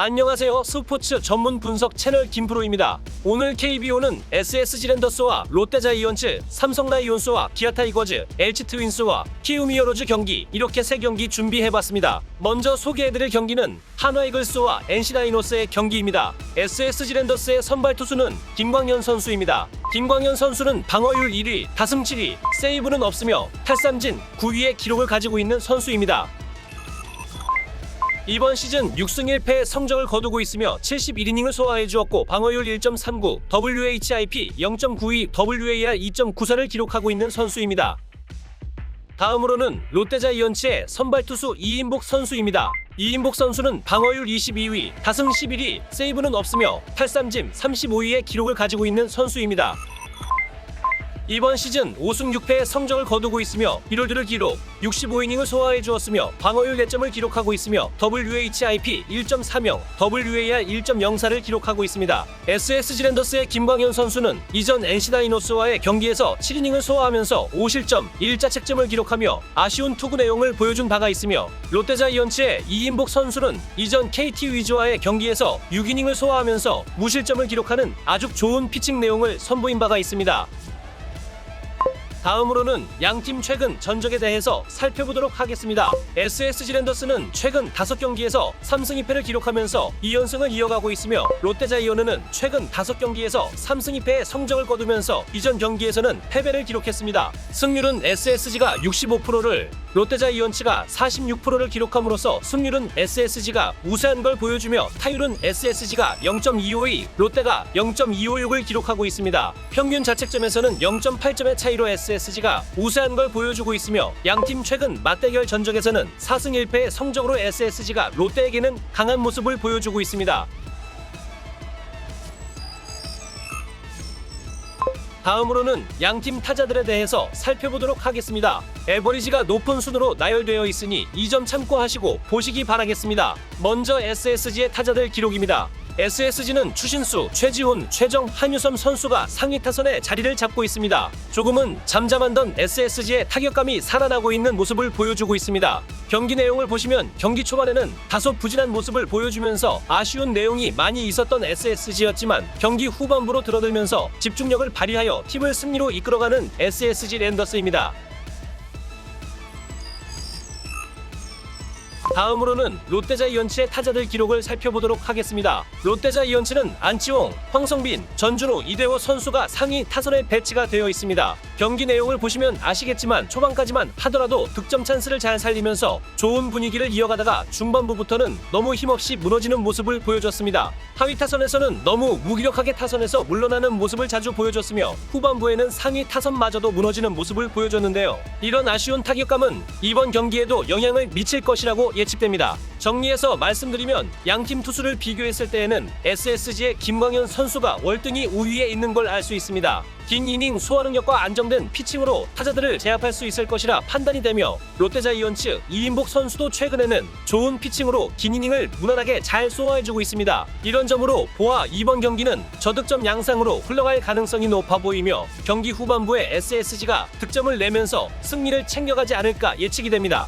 안녕하세요. 스포츠 전문 분석 채널 김프로입니다. 오늘 KBO는 SSG 랜더스와 롯데자이언츠, 삼성라이온스와 기아타이거즈, LG 트윈스와 키움히어로즈 경기 이렇게 세 경기 준비해봤습니다. 먼저 소개해드릴 경기는 한화이글스와 NC다이노스의 경기입니다. SSG 랜더스의 선발 투수는 김광현 선수입니다. 김광현 선수는 방어율 1위, 다승 7위, 세이브는 없으며 탈삼진 9위의 기록을 가지고 있는 선수입니다. 이번 시즌 6승 1패 성적을 거두고 있으며 71이닝을 소화해 주었고 방어율 1.39, WHIP 0.92, WAR 2.94를 기록하고 있는 선수입니다. 다음으로는 롯데자이언츠의 선발 투수 이인복 선수입니다. 이인복 선수는 방어율 22위, 다승 11위, 세이브는 없으며 탈삼진 35위의 기록을 가지고 있는 선수입니다. 이번 시즌 5승 6패의 성적을 거두고 있으며 1홀드를 기록, 65이닝을 소화해 주었으며 방어율 4점을 기록하고 있으며 WHIP 1.30, WAR 1.04를 기록하고 있습니다. SSG 랜더스의 김광현 선수는 이전 NC 다이노스와의 경기에서 7이닝을 소화하면서 5실점, 1자 책점을 기록하며 아쉬운 투구 내용을 보여준 바가 있으며 롯데자이언츠의 이인복 선수는 이전 KT 위즈와의 경기에서 6이닝을 소화하면서 무실점을 기록하는 아주 좋은 피칭 내용을 선보인 바가 있습니다. 다음으로는 양팀 최근 전적에 대해서 살펴보도록 하겠습니다. SSG 랜더스는 최근 5경기에서 3승 2패를 기록하면서 2연승을 이어가고 있으며 롯데자이언츠는 최근 5경기에서 3승 2패의 성적을 거두면서 이전 경기에서는 패배를 기록했습니다. 승률은 SSG가 65%를 롯데자이언츠가 46%를 기록함으로써 승률은 SSG가 우세한 걸 보여주며 타율은 SSG가 0.252, 롯데가 0.256을 기록하고 있습니다. 평균 자책점에서는 0.8점의 차이로 SSG가 우세한 걸 보여주고 있으며 양팀 최근 맞대결 전적에서는 4승 1패의 성적으로 SSG가 롯데에게는 강한 모습을 보여주고 있습니다. 다음으로는 양팀 타자들에 대해서 살펴보도록 하겠습니다. 에버리지가 높은 순으로 나열되어 있으니 이 점 참고하시고 보시기 바라겠습니다. 먼저 SSG의 타자들 기록입니다. SSG는 추신수, 최지훈, 최정, 한유섬 선수가 상위 타선에 자리를 잡고 있습니다. 조금은 잠잠하던 SSG의 타격감이 살아나고 있는 모습을 보여주고 있습니다. 경기 내용을 보시면 경기 초반에는 다소 부진한 모습을 보여주면서 아쉬운 내용이 많이 있었던 SSG였지만 경기 후반부로 들어들면서 집중력을 발휘하여 팀을 승리로 이끌어가는 SSG 랜더스입니다. 다음으로는 롯데자이언츠의 타자들 기록을 살펴보도록 하겠습니다. 롯데자이언츠는 안치홍, 황성빈, 전준우, 이대호 선수가 상위 타선에 배치가 되어 있습니다. 경기 내용을 보시면 아시겠지만 초반까지만 하더라도 득점 찬스를 잘 살리면서 좋은 분위기를 이어가다가 중반부부터는 너무 힘없이 무너지는 모습을 보여줬습니다. 하위 타선에서는 너무 무기력하게 타선에서 물러나는 모습을 자주 보여줬으며 후반부에는 상위 타선마저도 무너지는 모습을 보여줬는데요. 이런 아쉬운 타격감은 이번 경기에도 영향을 미칠 것이라고 예측 됩니다. 정리해서 말씀드리면 양팀 투수를 비교했을 때에는 SSG의 김광현 선수가 월등히 우위에 있는 걸 알 수 있습니다. 긴 이닝 소화 능력과 안정된 피칭으로 타자들을 제압할 수 있을 것이라 판단이 되며 롯데자이언츠 이인복 선수도 최근에는 좋은 피칭으로 긴 이닝을 무난하게 잘 소화해주고 있습니다. 이런 점으로 보아 이번 경기는 저득점 양상으로 흘러갈 가능성이 높아 보이며 경기 후반부에 SSG가 득점을 내면서 승리를 챙겨가지 않을까 예측이 됩니다.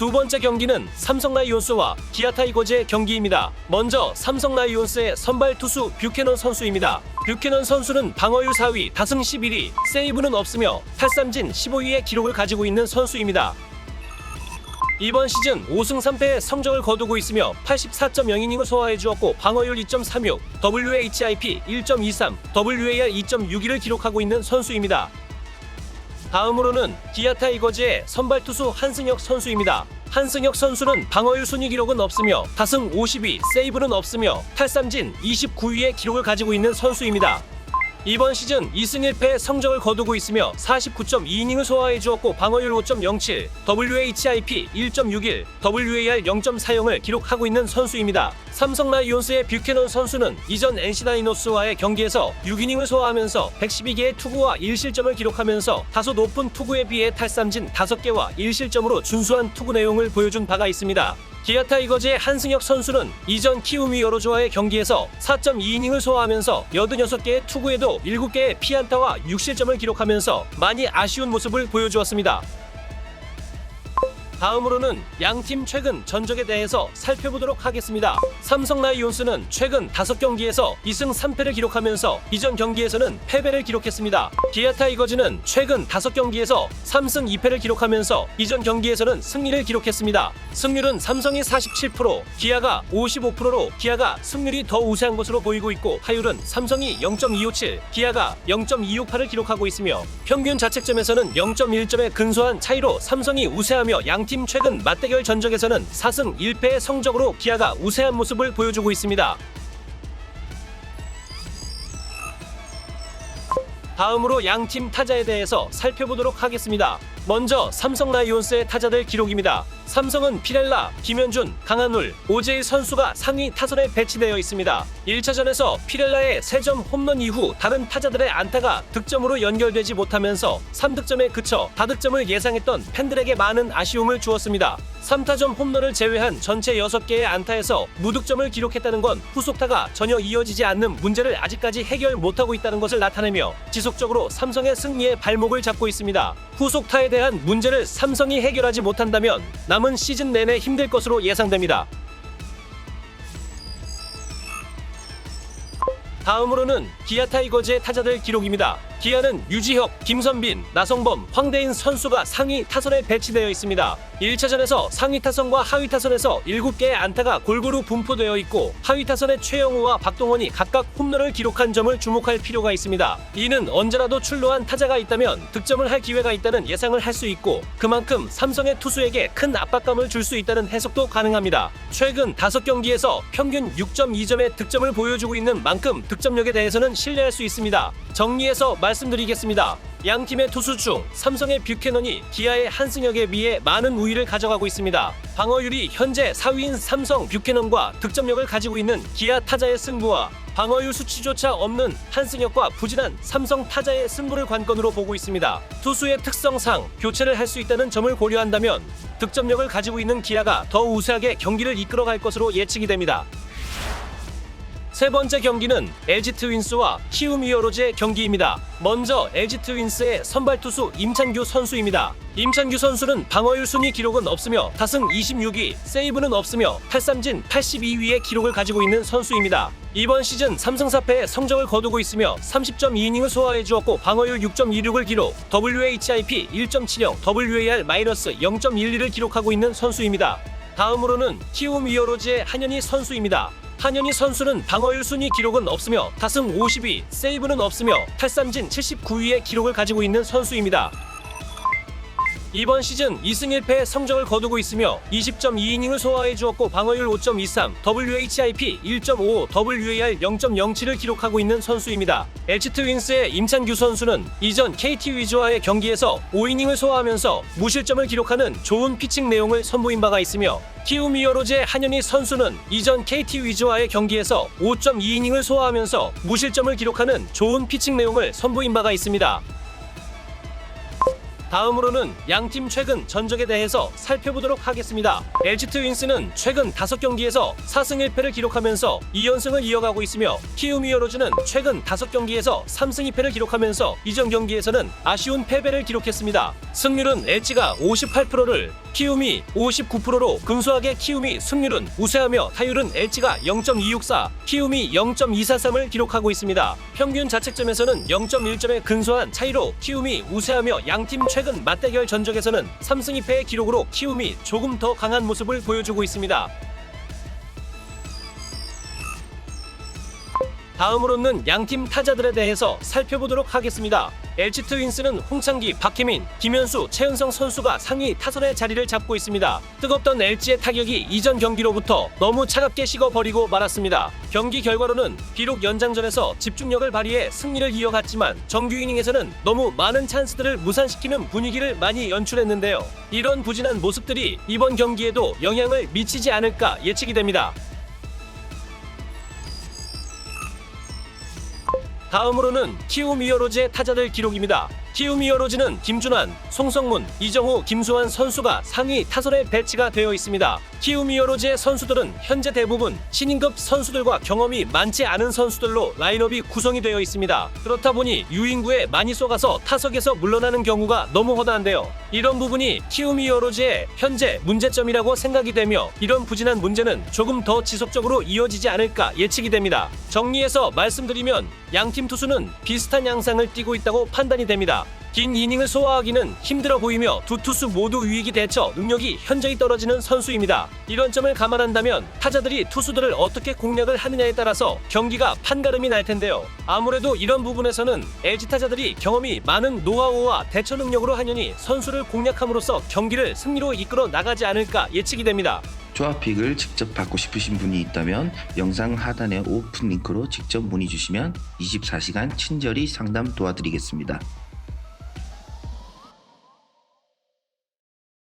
두 번째 경기는 삼성 라이온스와 기아 타이거즈의 경기입니다. 먼저 삼성 라이온스의 선발 투수 뷰캐넌 선수입니다. 뷰캐넌 선수는 방어율 4위, 다승 11위, 세이브는 없으며 탈삼진 15위의 기록을 가지고 있는 선수입니다. 이번 시즌 5승 3패의 성적을 거두고 있으며 84.0이닝을 소화해 주었고 방어율 2.36, WHIP 1.23, WAR 2.61을 기록하고 있는 선수입니다. 다음으로는 기아 타이거즈의 선발 투수 한승혁 선수입니다. 한승혁 선수는 방어율 순위 기록은 없으며 다승 52, 세이브는 없으며 탈삼진 29위의 기록을 가지고 있는 선수입니다. 이번 시즌 2승 1패의 성적을 거두고 있으며 49.2이닝을 소화해 주었고 방어율 5.07, WHIP 1.61, WAR 0.40을 기록하고 있는 선수입니다. 삼성 라이온스의 뷰캐넌 선수는 이전 NC 다이노스와의 경기에서 6이닝을 소화하면서 112개의 투구와 1실점을 기록하면서 다소 높은 투구에 비해 탈삼진 5개와 1실점으로 준수한 투구 내용을 보여준 바가 있습니다. 기아 타이거즈의 한승혁 선수는 이전 키우미 여로조와의 경기에서 4.2이닝을 소화하면서 86개의 투구에도 7개의 피안타와 6실점을 기록하면서 많이 아쉬운 모습을 보여주었습니다. 다음으로는 양팀 최근 전적에 대해서 살펴보도록 하겠습니다. 삼성 라이온스는 최근 5경기에서 2승 3패를 기록하면서 이전 경기에서는 패배를 기록했습니다. 기아 타이거즈는 최근 5경기에서 3승 2패를 기록하면서 이전 경기에서는 승리를 기록했습니다. 승률은 삼성이 47%, 기아가 55%로 기아가 승률이 더 우세한 것으로 보이고 있고 타율은 삼성이 0.257, 기아가 0.268을 기록하고 있으며 평균 자책점에서는 0.1점의 근소한 차이로 삼성이 우세하며 양팀 최근 맞대결 전적에서는 4승 1패의 성적으로 기아가 우세한 모습을 보여주고 있습니다. 다음으로 양팀 타자에 대해서 살펴보도록 하겠습니다. 먼저 삼성 라이온스의 타자들 기록입니다. 삼성은 피렐라, 김현준, 강한울, 오재일 선수가 상위 타선에 배치되어 있습니다. 1차전에서 피렐라의 3점 홈런 이후 다른 타자들의 안타가 득점으로 연결되지 못하면서 3득점에 그쳐 다득점을 예상했던 팬들에게 많은 아쉬움을 주었습니다. 3타점 홈런을 제외한 전체 6개의 안타에서 무득점을 기록했다는 건 후속타가 전혀 이어지지 않는 문제를 아직까지 해결 못하고 있다는 것을 나타내며 지속적으로 삼성의 승리에 발목을 잡고 있습니다. 후속타에 대한 문제를 삼성이 해결하지 못한다면 남은 시즌 내내 힘들 것으로 예상됩니다. 다음으로는 기아 타이거즈의 타자들 기록입니다. 기아는 유지혁, 김선빈, 나성범, 황대인 선수가 상위 타선에 배치되어 있습니다. 1차전에서 상위 타선과 하위 타선에서 7개의 안타가 골고루 분포되어 있고 하위 타선의 최영우와 박동원이 각각 홈런을 기록한 점을 주목할 필요가 있습니다. 이는 언제라도 출루한 타자가 있다면 득점을 할 기회가 있다는 예상을 할 수 있고 그만큼 삼성의 투수에게 큰 압박감을 줄 수 있다는 해석도 가능합니다. 최근 5경기에서 평균 6.2점의 득점을 보여주고 있는 만큼 득점력에 대해서는 신뢰할 수 있습니다. 정리해서 말 씀드리겠습니다. 양 팀의 투수 중 삼성의 뷰캐넌이 기아의 한승혁에 비해 많은 우위를 가져가고 있습니다. 방어율이 현재 4위인 삼성 뷰캐넌과 득점력을 가지고 있는 기아 타자의 승부와 방어율 수치조차 없는 한승혁과 부진한 삼성 타자의 승부를 관건으로 보고 있습니다. 투수의 특성상 교체를 할 수 있다는 점을 고려한다면 득점력을 가지고 있는 기아가 더 우세하게 경기를 이끌어갈 것으로 예측이 됩니다. 세 번째 경기는 LG 트윈스와 키움 히어로즈의 경기입니다. 먼저 LG 트윈스의 선발 투수 임찬규 선수입니다. 임찬규 선수는 방어율 순위 기록은 없으며 타승 26위, 세이브는 없으며 탈삼진 82위의 기록을 가지고 있는 선수입니다. 이번 시즌 3승 4패의 성적을 거두고 있으며 30.2이닝을 소화해 주었고 방어율 6.26을 기록, WHIP 1.70, WAR-0.12를 기록하고 있는 선수입니다. 다음으로는 키움 히어로즈의 한현희 선수입니다. 한현희 선수는 방어율 순위 기록은 없으며 타승 50위, 세이브는 없으며 탈삼진 79위의 기록을 가지고 있는 선수입니다. 이번 시즌 2승 1패의 성적을 거두고 있으며 20.2이닝을 소화해 주었고 방어율 5.23, WHIP 1.5, WAR 0.07을 기록하고 있는 선수입니다. LG 트윈스의 임찬규 선수는 이전 KT 위즈와의 경기에서 5이닝을 소화하면서 무실점을 기록하는 좋은 피칭 내용을 선보인 바가 있으며 키움 히어로즈의 한현희 선수는 이전 KT 위즈와의 경기에서 5.2이닝을 소화하면서 무실점을 기록하는 좋은 피칭 내용을 선보인 바가 있습니다. 다음으로는 양팀 최근 전적에 대해서 살펴보도록 하겠습니다. LG 트윈스는 최근 5경기에서 4승 1패를 기록하면서 2연승을 이어가고 있으며 키움 히어로즈는 최근 5경기에서 3승 2패를 기록하면서 이전 경기에서는 아쉬운 패배를 기록했습니다. 승률은 LG가 58%를 키움이 59%로 근소하게 키움이 승률은 우세하며 타율은 LG가 0.264, 키움이 0.243을 기록하고 있습니다. 평균 자책점에서는 0.1점의 근소한 차이로 키움이 우세하며 양팀 최근 맞대결 전적에서는 3승 2패의 기록으로 키움이 조금 더 강한 모습을 보여주고 있습니다. 다음으로는 양팀 타자들에 대해서 살펴보도록 하겠습니다. LG 트윈스는 홍창기, 박혜민, 김현수, 최은성 선수가 상위 타선의 자리를 잡고 있습니다. 뜨겁던 LG의 타격이 이전 경기로부터 너무 차갑게 식어버리고 말았습니다. 경기 결과로는 비록 연장전에서 집중력을 발휘해 승리를 이어갔지만 정규 이닝에서는 너무 많은 찬스들을 무산시키는 분위기를 많이 연출했는데요. 이런 부진한 모습들이 이번 경기에도 영향을 미치지 않을까 예측이 됩니다. 다음으로는 키움 히어로즈의 타자들 기록입니다. 키움 히어로즈는 김준환, 송성문, 이정우, 김수환 선수가 상위 타선에 배치가 되어 있습니다. 키움 히어로즈의 선수들은 현재 대부분 신인급 선수들과 경험이 많지 않은 선수들로 라인업이 구성이 되어 있습니다. 그렇다 보니 유인구에 많이 쏘가서 타석에서 물러나는 경우가 너무 허다한데요. 이런 부분이 키움 히어로즈의 현재 문제점이라고 생각이 되며 이런 부진한 문제는 조금 더 지속적으로 이어지지 않을까 예측이 됩니다. 정리해서 말씀드리면 양팀 투수는 비슷한 양상을 띠고 있다고 판단이 됩니다. 긴 이닝을 소화하기는 힘들어 보이며 두 투수 모두 위기 대처 능력이 현저히 떨어지는 선수입니다. 이런 점을 감안한다면 타자들이 투수들을 어떻게 공략을 하느냐에 따라서 경기가 판가름이 날 텐데요. 아무래도 이런 부분에서는 LG 타자들이 경험이 많은 노하우와 대처 능력으로 하느니 선수를 공략함으로써 경기를 승리로 이끌어 나가지 않을까 예측이 됩니다. 조합픽을 직접 받고 싶으신 분이 있다면 영상 하단의 오픈 링크로 직접 문의 주시면 24시간 친절히 상담 도와드리겠습니다.